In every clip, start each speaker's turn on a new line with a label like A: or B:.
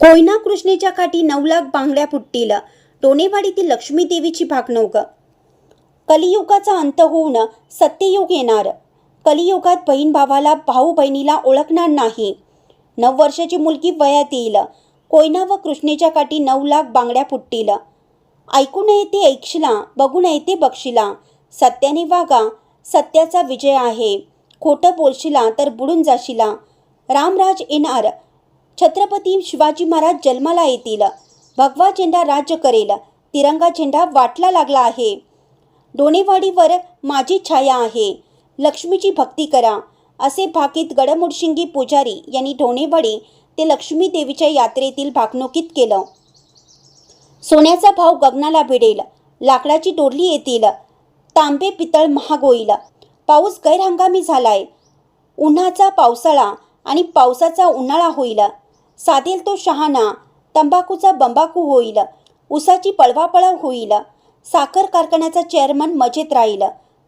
A: कोयना कृष्णेच्या काठी नऊ लाख बांगड्या फुटतील. टोणेवाडीतील लक्ष्मी देवीची भागणूक कलियुगाचा अंत होऊन सत्ययुग येणार. कलियुगात बहीण भावाला भाऊ बहिणीला ओळखणार नाही. नऊ वर्षाची मुलगी वयात येईल कोयना व कृष्णेच्या काठी नऊ लाख बांगड्या फुटतील. ऐकू नये ते ऐकशिला बघू नये ते बक्षिला सत्याने वागा सत्याचा विजय आहे. खोटं बोलशिला तर बुडून जाशिला. रामराज येणार. छत्रपती शिवाजी महाराज जन्माला येतील. भगवा झेंडा राज्य करेल. तिरंगा झेंडा वाटला लागला आहे. डोणेवाडीवर माझी छाया आहे. लक्ष्मीची भक्ती करा. असे भाकीत गडमुडशिंगी पुजारी यांनी डोणेवाडी ते लक्ष्मी देवीच्या यात्रेतील भागणुकीत केलं. सोन्याचा भाव गगनाला भिडेल. लाकडाची डोरली येतील. तांबे पितळ महाग होईल पाऊस गैरहंगामी झालाय. उन्हाचा पावसाळा आणि पावसाचा उन्हाळा होईल. साधेल तो शहाणा तंबाखूचा बंबाखू होईल उसाची पळवापळव होईल साखर कारखान्याचा चेअरमन मजेत राहील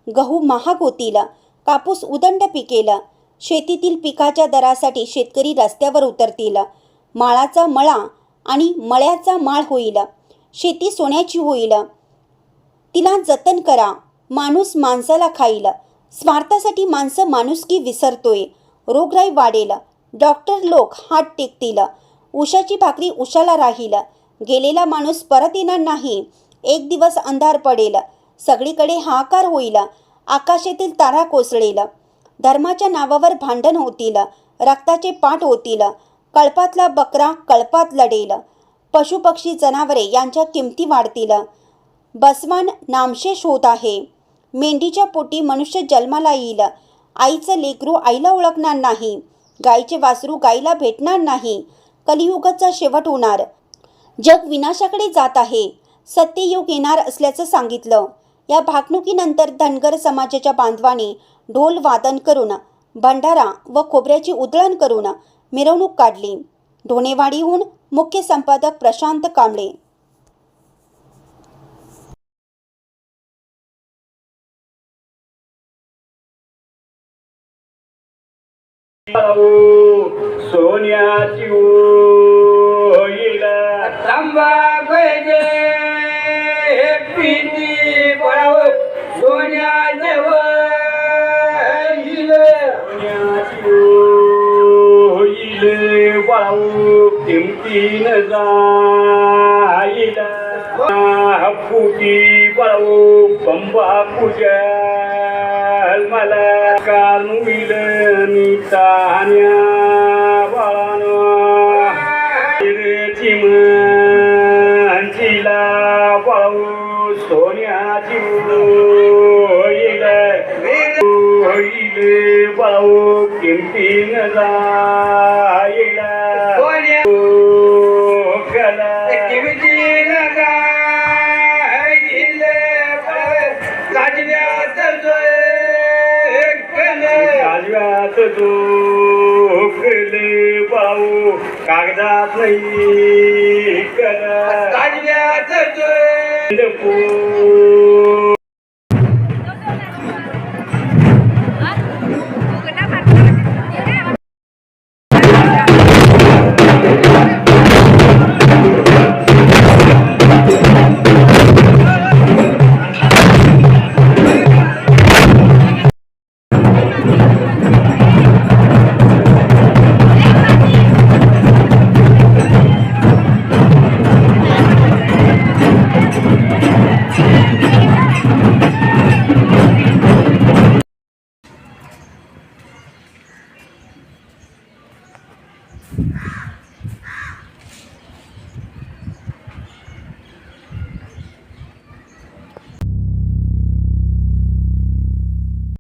A: गहू महाग होतील कापूस उदंड पिकेल शेतीतील पिकाच्या दरासाठी शेतकरी रस्त्यावर उतरतील माळाचा मळा आणि मळ्याचा माळ होईल शेती सोन्याची होईल तिला जतन करा माणूस माणसाला खाईल स्वार्थासाठी माणसं माणुसकी विसरतोय रोगराई वाढेल डॉक्टर लोक हात टेकतील. उशाची भाकरी उशाला राहील. गेलेला माणूस परत येणार नाही. एक दिवस अंधार पडेल. सगळीकडे हाकार होईल. आकाशातील तारा कोसळेल. धर्माच्या नावावर भांडण होतील. रक्ताचे पाठ होतील. कळपातला बकरा कळपात लढेल. पशुपक्षी जनावरे यांच्या किमती वाढतील. बसवान नामशेष होत आहे. मेंढीच्या पोटी मनुष्य जन्माला येईल. आईचं लेकरू आईला ओळखणार नाही. गाईचे वासरू गाईला भेटणार नाही. कलियुगाचा शेवट होणार. जग विनाशाकडे जात आहे. सत्ययुग येणार असल्याचं सांगितलं. या भागणुकीनंतर धनगर समाजाच्या बांधवाने ढोल वादन करून भंडारा व खोबऱ्याची उधळण करून मिरवणूक काढली. ढोणेवाडीहून मुख्य संपादक प्रशांत कांबळे
B: सोन्याची होईल
C: तंबाखूचे हे पिती पळाव सोन्याचे वैल.
B: सोन्याची होईल वाळू किमतीन जाईल फुटी पळाऊ बंबा पूजल तान्या बाळानो चिमंचीला पाऊ सोन्याची होईल होईल पाऊ किमतीन जाईल. कालव्यात झोपले पाऊ कागदात नाही करा फुल